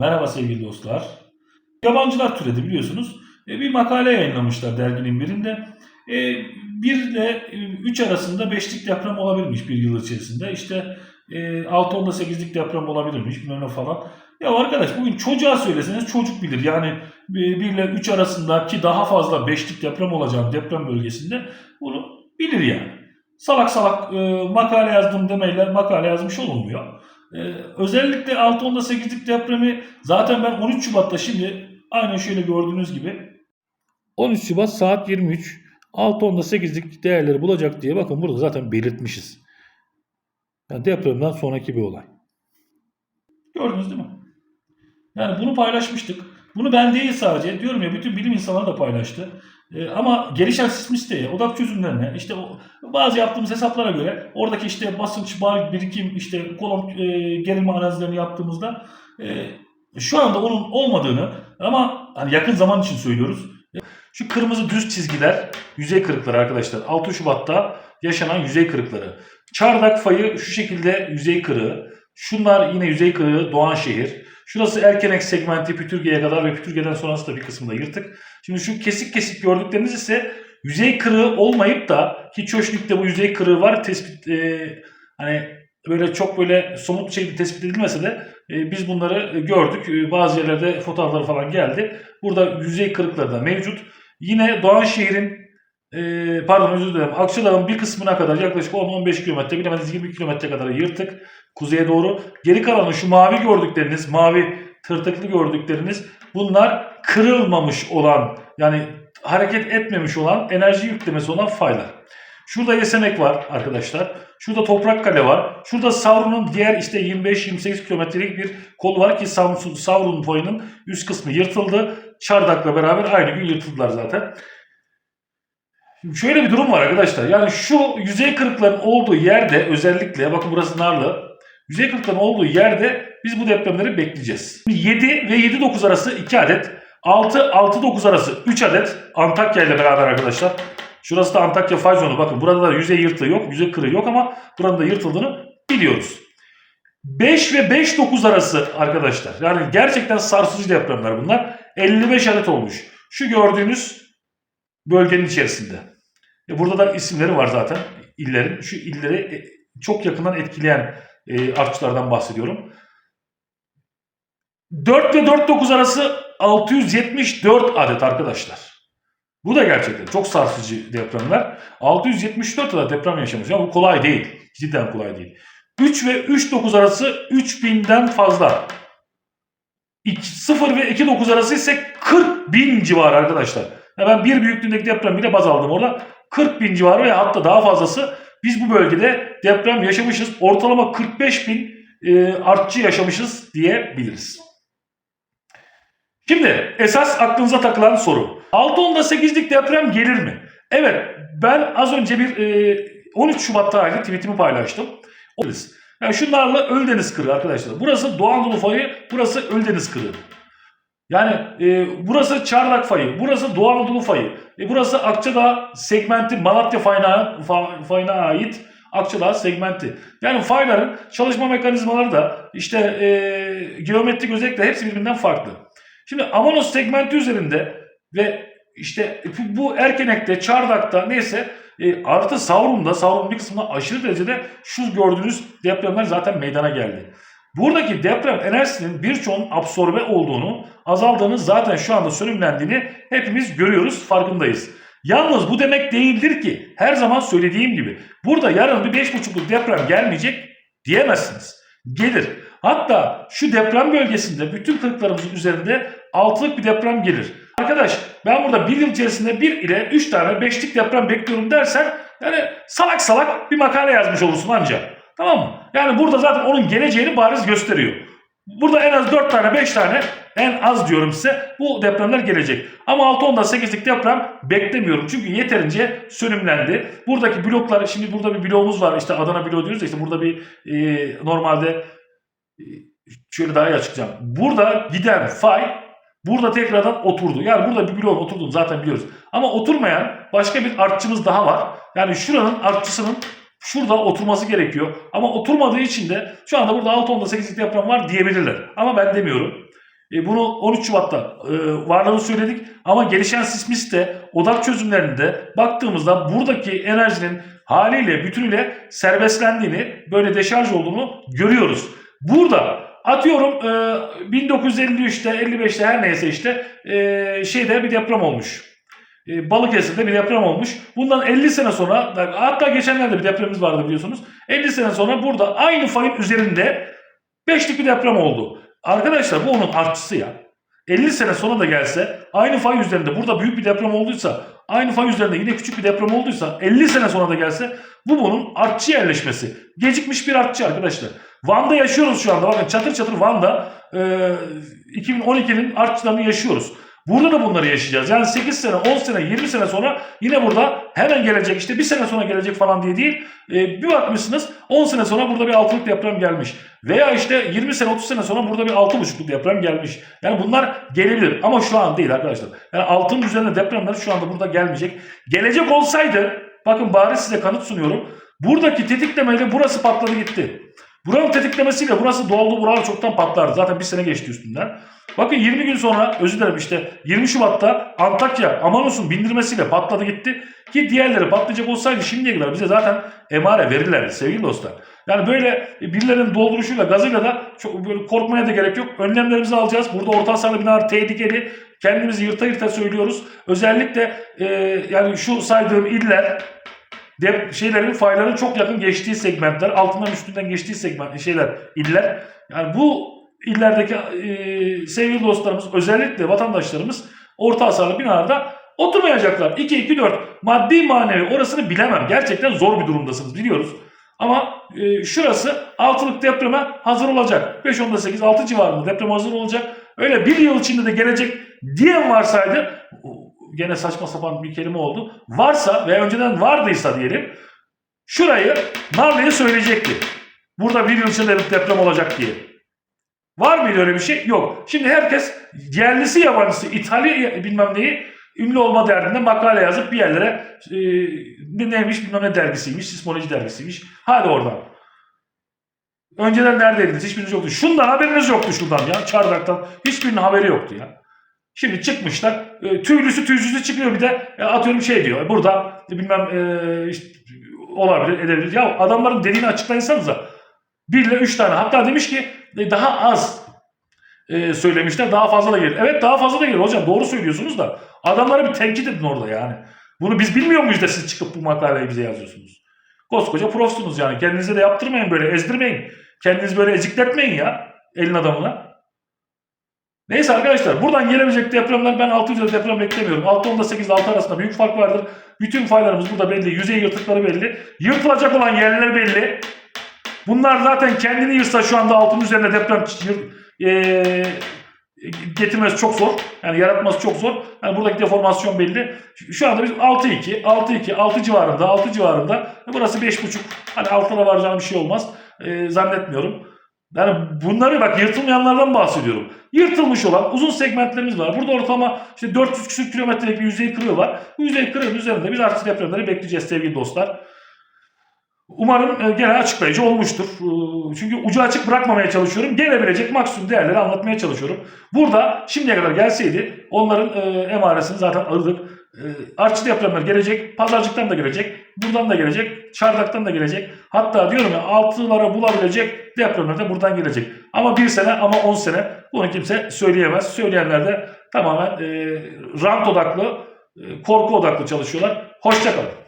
Merhaba sevgili dostlar. Yabancılar türedi biliyorsunuz. E, bir makale yayınlamışlar derginin birinde. E, 1 ile 3 arasında 5'lik deprem olabilirmiş bir yıl içerisinde. İşte e, 6 onda 8'lik deprem olabilirmiş bilmem falan. Ya arkadaş bugün çocuğa söyleseniz çocuk bilir. Yani 1 ile 3 arasındaki daha fazla 5'lik deprem olacağını deprem bölgesinde bunu bilir yani. Salak salak e, makale yazdım demeyle makale yazmış olunmuyor. Ee, özellikle 6.10'da 8'lik depremi zaten ben 13 Şubat'ta şimdi aynen şöyle gördüğünüz gibi 13 Şubat saat 23 6.10'da 8'lik değerleri bulacak diye bakın burada zaten belirtmişiz. Yani depremden sonraki bir olay. Gördünüz değil mi? Yani bunu paylaşmıştık. Bunu ben değil sadece diyorum ya bütün bilim insanları da paylaştı. Ee, ama gelişen sismisteye, odak çözümlerine, işte o, bazı yaptığımız hesaplara göre oradaki işte basınç, bar, birikim, işte kolon e, gerilme analizlerini yaptığımızda e, şu anda onun olmadığını ama hani yakın zaman için söylüyoruz. Şu kırmızı düz çizgiler yüzey kırıkları arkadaşlar. 6 Şubat'ta yaşanan yüzey kırıkları. Çardak fayı şu şekilde yüzey kırığı. Şunlar yine yüzey kırığı Doğanşehir. Şurası Erkenek segmenti Pütürge'ye kadar ve Pütürge'den sonrası da bir kısmında yırtık. Şimdi şu kesik kesik gördükleriniz ise yüzey kırığı olmayıp da ki Çöşlük'te bu yüzey kırığı var tespit e, hani böyle çok böyle somut bir şekilde tespit edilmese de e, biz bunları gördük. E, bazı yerlerde fotoğrafları falan geldi. Burada yüzey kırıkları da mevcut. Yine Doğanşehir'in e, pardon özür dilerim Akçadağ'ın bir kısmına kadar yaklaşık 10-15 kilometre bilemediniz 20 kilometre kadar yırtık kuzeye doğru. Geri kalanı şu mavi gördükleriniz mavi tırtıklı gördükleriniz bunlar kırılmamış olan yani hareket etmemiş olan enerji yüklemesi olan faylar. Şurada Yesenek var arkadaşlar. Şurada Toprakkale var. Şurada Savrun'un diğer işte 25-28 kilometrelik bir kolu var ki Savrun boyunun üst kısmı yırtıldı. Çardak'la beraber aynı gün yırtıldılar zaten. Şimdi şöyle bir durum var arkadaşlar. Yani şu yüzey kırıkların olduğu yerde özellikle bakın burası Narlı. Yüzey kırıkların olduğu yerde biz bu depremleri bekleyeceğiz. 7 ve 7-9 arası 2 adet. 6-6-9 arası 3 adet Antakya ile beraber arkadaşlar. Şurası da Antakya fay zonu. Bakın burada da yüzey yırtığı yok, yüzey kırığı yok ama buranın da yırtıldığını biliyoruz. 5 ve 5-9 arası arkadaşlar. Yani gerçekten sarsıcı depremler bunlar. 55 adet olmuş. Şu gördüğünüz bölgenin içerisinde. E burada da isimleri var zaten illerin. Şu illeri e, çok yakından etkileyen e, artçılardan bahsediyorum. 4 ve 4-9 arası 674 adet arkadaşlar. Bu da gerçekten çok sarsıcı depremler. 674 adet deprem yaşamış. Ya bu kolay değil. Cidden kolay değil. 3 ve 3-9 arası 3000'den fazla. 0 ve 2-9 arası ise 40 bin civarı arkadaşlar. Ya ben bir büyüklüğündeki deprem bile baz aldım orada. 40 bin civarı veya hatta daha fazlası biz bu bölgede deprem yaşamışız. Ortalama 45 bin e, artçı yaşamışız diyebiliriz. Şimdi esas aklınıza takılan soru. 6.10'da 8'lik deprem gelir mi? Evet ben az önce bir e, 13 Şubat tarihli tweetimi paylaştım. Yani şunlarla Öldeniz kırığı arkadaşlar. Burası Doğu Anadolu fayı, burası Öldeniz kırığı. Yani e, burası Çardak fayı, burası Doğu Anadolu fayı, e, burası Akçadağ segmenti Malatya fayına, fa, fayına ait Akçadağ segmenti. Yani fayların çalışma mekanizmaları da işte e, geometrik özellikle hepsi birbirinden farklı. Şimdi Amanos segmenti üzerinde ve işte bu Erkenek'te, Çardak'ta neyse e, artı Savrun'da, Savrun'un bir kısmında aşırı derecede şu gördüğünüz depremler zaten meydana geldi. Buradaki deprem enerjisinin birçoğunun absorbe olduğunu, azaldığını zaten şu anda sönümlendiğini hepimiz görüyoruz, farkındayız. Yalnız bu demek değildir ki her zaman söylediğim gibi burada yarın bir 5.5'luk deprem gelmeyecek diyemezsiniz. Gelir. Hatta şu deprem bölgesinde bütün kırıklarımızın üzerinde 6'lık bir deprem gelir. Arkadaş ben burada bir yıl içerisinde 1 ile 3 tane 5'lik deprem bekliyorum dersen yani salak salak bir makale yazmış olursun ancak. Tamam mı? Yani burada zaten onun geleceğini bariz gösteriyor. Burada en az 4 tane 5 tane en az diyorum size bu depremler gelecek. Ama 6-10'da 8'lik deprem beklemiyorum. Çünkü yeterince sönümlendi. Buradaki bloklar şimdi burada bir bloğumuz var. İşte Adana bloğu diyoruz ya işte burada bir e, normalde e, şöyle daha iyi açıklayacağım. Burada giden fay burada tekrardan oturdu. Yani burada bir bloğun oturduğunu zaten biliyoruz. Ama oturmayan başka bir artçımız daha var. Yani şuranın artçısının şurada oturması gerekiyor. Ama oturmadığı için de şu anda burada 6-10'da 8'lik deprem var diyebilirler. Ama ben demiyorum. E, bunu 13 Şubat'ta e, varlığını söyledik ama gelişen sismiste odak çözümlerinde baktığımızda buradaki enerjinin haliyle bütünüyle serbestlendiğini böyle deşarj olduğunu görüyoruz. Burada atıyorum e, 1953'te 55'te her neyse işte e, şeyde bir deprem olmuş. E, Balıkesir'de bir deprem olmuş. Bundan 50 sene sonra hatta geçenlerde bir depremimiz vardı biliyorsunuz. 50 sene sonra burada aynı fayın üzerinde 5'lik bir deprem oldu. Arkadaşlar bu onun artçısı ya. 50 sene sonra da gelse aynı fay üzerinde burada büyük bir deprem olduysa aynı fay üzerinde yine küçük bir deprem olduysa 50 sene sonra da gelse bu bunun artçı yerleşmesi. Gecikmiş bir artçı arkadaşlar. Van'da yaşıyoruz şu anda. Bakın çatır çatır Van'da e, 2012'nin artçılarını yaşıyoruz. Burada da bunları yaşayacağız. Yani 8 sene, 10 sene, 20 sene sonra yine burada hemen gelecek işte bir sene sonra gelecek falan diye değil. E, bir bakmışsınız 10 sene sonra burada bir altılık deprem gelmiş. Veya işte 20 sene 30 sene sonra burada bir altı buçukluk deprem gelmiş. Yani bunlar gelebilir ama şu an değil arkadaşlar. Yani altının üzerinde depremler şu anda burada gelmeyecek. Gelecek olsaydı bakın bari size kanıt sunuyorum. Buradaki tetiklemeyle burası patladı gitti. Buranın tetiklemesiyle burası doldu buralar çoktan patlardı. Zaten bir sene geçti üstünden. Bakın 20 gün sonra özür dilerim işte 20 Şubat'ta Antakya Amanos'un bindirmesiyle patladı gitti. Ki diğerleri patlayacak olsaydı şimdiye kadar bize zaten emare verirlerdi sevgili dostlar. Yani böyle birilerinin dolduruşuyla gazıyla da çok böyle korkmaya da gerek yok. Önlemlerimizi alacağız. Burada orta hasarlı binalar tehlikeli. Kendimizi yırta yırta söylüyoruz. Özellikle e, yani şu saydığım iller de, şeylerin fayların çok yakın geçtiği segmentler, altından üstünden geçtiği segment şeyler, iller. Yani bu illerdeki e, sevgili dostlarımız, özellikle vatandaşlarımız orta hasarlı binalarda oturmayacaklar. 2 2 4 maddi manevi orasını bilemem. Gerçekten zor bir durumdasınız biliyoruz. Ama e, şurası altılık depreme hazır olacak. 5 10'da 8 6 civarında deprem hazır olacak. Öyle bir yıl içinde de gelecek diyen varsaydı gene saçma sapan bir kelime oldu. Varsa ve önceden vardıysa diyelim şurayı Narlı'ya söyleyecekti. Burada bir yıl içinde bir deprem olacak diye. Var mıydı öyle bir şey? Yok. Şimdi herkes yerlisi yabancısı İtalya bilmem neyi ünlü olma derdinde makale yazıp bir yerlere e, ne neymiş bilmem ne dergisiymiş, sismoloji dergisiymiş. Hadi oradan. Önceden neredeydiniz? Hiçbiriniz yoktu. Şundan haberiniz yoktu şundan ya. Çardaktan. Hiçbirinin haberi yoktu ya. Şimdi çıkmışlar. E, tüylüsü tüysüzü çıkıyor bir de e, atıyorum şey diyor. Burada bilmem e, işte, olabilir edebilir. Ya adamların dediğini açıklayınsanıza. Bir ile üç tane. Hatta demiş ki e, daha az e, söylemişler. Daha fazla da gelir. Evet daha fazla da gelir hocam. Doğru söylüyorsunuz da. Adamları bir tenkit edin orada yani. Bunu biz bilmiyor muyuz da siz çıkıp bu makaleyi bize yazıyorsunuz. Koskoca profsunuz yani. Kendinize de yaptırmayın böyle ezdirmeyin. Kendinizi böyle ezikletmeyin ya. Elin adamına. Neyse arkadaşlar buradan gelebilecek depremler ben 6 üzeri deprem beklemiyorum. 6 10'da 8 ile 6 arasında büyük fark vardır. Bütün faylarımız burada belli. Yüzey yırtıkları belli. Yırtılacak olan yerler belli. Bunlar zaten kendini yırtsa şu anda altın üzerinde deprem e, getirmesi çok zor. Yani yaratması çok zor. Yani buradaki deformasyon belli. Şu anda biz 6-2, 6-2, 6 civarında, 6 civarında. Burası 5.5. Hani altına varacağım bir şey olmaz. E, zannetmiyorum. Yani bunları bak yırtılmayanlardan bahsediyorum. Yırtılmış olan uzun segmentlerimiz var. Burada ortalama işte 400 küsur kilometrelik bir yüzey kırığı var. Bu yüzey kırığın üzerinde biz artık depremleri bekleyeceğiz sevgili dostlar. Umarım e, gene açıklayıcı olmuştur. E, Çünkü ucu açık bırakmamaya çalışıyorum. Gelebilecek maksimum değerleri anlatmaya çalışıyorum. Burada şimdiye kadar gelseydi onların e, emaresini zaten alırdık. E, artçı depremler gelecek. Pazarcıktan da gelecek. Buradan da gelecek. Çardaktan da gelecek. Hatta diyorum ya altılara bulabilecek depremler de buradan gelecek. Ama bir sene ama on sene bunu kimse söyleyemez. Söyleyenler de tamamen rant odaklı, korku odaklı çalışıyorlar. Hoşçakalın.